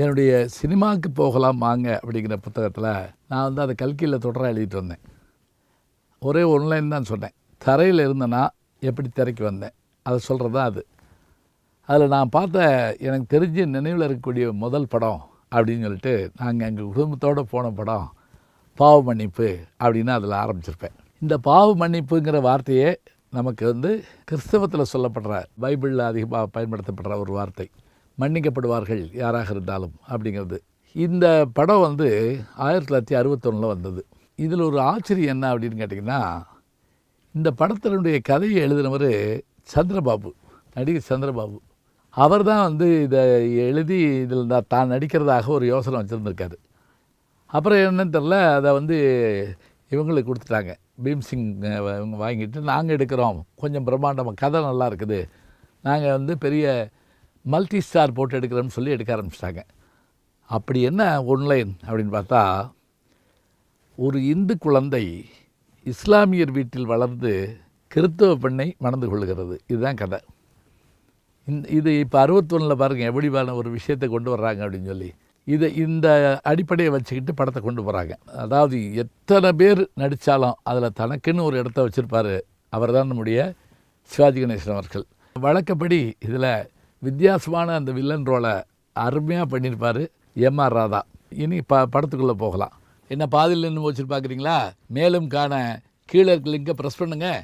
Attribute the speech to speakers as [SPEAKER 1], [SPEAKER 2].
[SPEAKER 1] என்னுடைய சினிமாவுக்கு போகலாம் வாங்க அப்படிங்கிற புத்தகத்தில் நான் வந்து அதை கல்கியில் தொடராக எழுதிட்டு வந்தேன். ஒரே ஒன்லைன் தான் சொன்னேன். தரையில் இருந்தேன்னா எப்படி திரைக்கு வந்தேன்? அதை சொல்கிறது தான் அது. அதில் நான் பார்த்த எனக்கு தெரிஞ்ச நினைவில் இருக்கக்கூடிய முதல் படம் அப்படின்னு சொல்லிட்டு நாங்கள் எங்கள் குடும்பத்தோடு போன படம் பாவ மன்னிப்பு அப்படின்னு அதில் ஆரம்பிச்சிருப்பேன். இந்த பாவ மன்னிப்புங்கிற வார்த்தையே நமக்கு வந்து கிறிஸ்தவத்தில் சொல்லப்படுற பைபிளில் அதிகமாக பயன்படுத்தப்படுற ஒரு வார்த்தை. மன்னிக்கப்படுவார்கள் யாராக இருந்தாலும் அப்படிங்கிறது. இந்த படம் வந்து ஆயிரத்தி தொள்ளாயிரத்தி அறுபத்தொன்னில் வந்தது. இதில் ஒரு ஆச்சரியம் என்ன அப்படின்னு கேட்டிங்கன்னா இந்த படத்தினுடைய கதையை எழுதினவர் சந்திரபாபு நடிகர் சந்திரபாபு. அவர் தான் வந்து இதை எழுதி இதில் தான் தான் நடிக்கிறதாக ஒரு யோசனை வச்சுருந்துருக்காரு. அப்புறம் என்னன்னு தெரில அதை வந்து இவங்களுக்கு கொடுத்துட்டாங்க. பீம்சிங் இவங்க வாங்கிட்டு நாங்கள் எடுக்கிறோம். கொஞ்சம் பிரம்மாண்டமாக கதை நல்லா இருக்குது. நாங்கள் வந்து பெரிய மல்டி ஸ்டார் போட்டு எடுக்கிறோம்னு சொல்லி எடுக்க ஆரம்பிச்சிட்டாங்க. அப்படி என்ன ஒன்லைன் அப்படின்னு பார்த்தா ஒரு இந்து குழந்தை இஸ்லாமியர் வீட்டில் வளர்ந்து கிறித்தவ பெண்ணை மணந்து கொள்கிறது. இதுதான் கதை. இந்த இது இப்போ அறுபத்தொன்னில் பாருங்கள் எப்படிவான ஒரு விஷயத்தை கொண்டு வர்றாங்க அப்படின்னு சொல்லி. இதை இந்த அடிப்படையை வச்சுக்கிட்டு படத்தை கொண்டு போகிறாங்க அதாவது எத்தனை பேர் நடித்தாலும் அதில் தனக்குன்னு ஒரு இடத்த வச்சுருப்பார். அவர் தான் நம்முடைய சிவாஜி கணேசன் அவர்கள். வழக்கப்படி இதில் வித்தியாசமான அந்த வில்லன் ரோலை அருமையாக பண்ணியிருப்பார் எம்ஆர் ராதா. இனி ப படத்துக்குள்ளே போகலாம். என்ன பாதியில் நின்று வச்சுட்டு பார்க்குறீங்களா மேலும் காண கீழே இருக்க லிங்கை ப்ரெஸ் பண்ணுங்கள்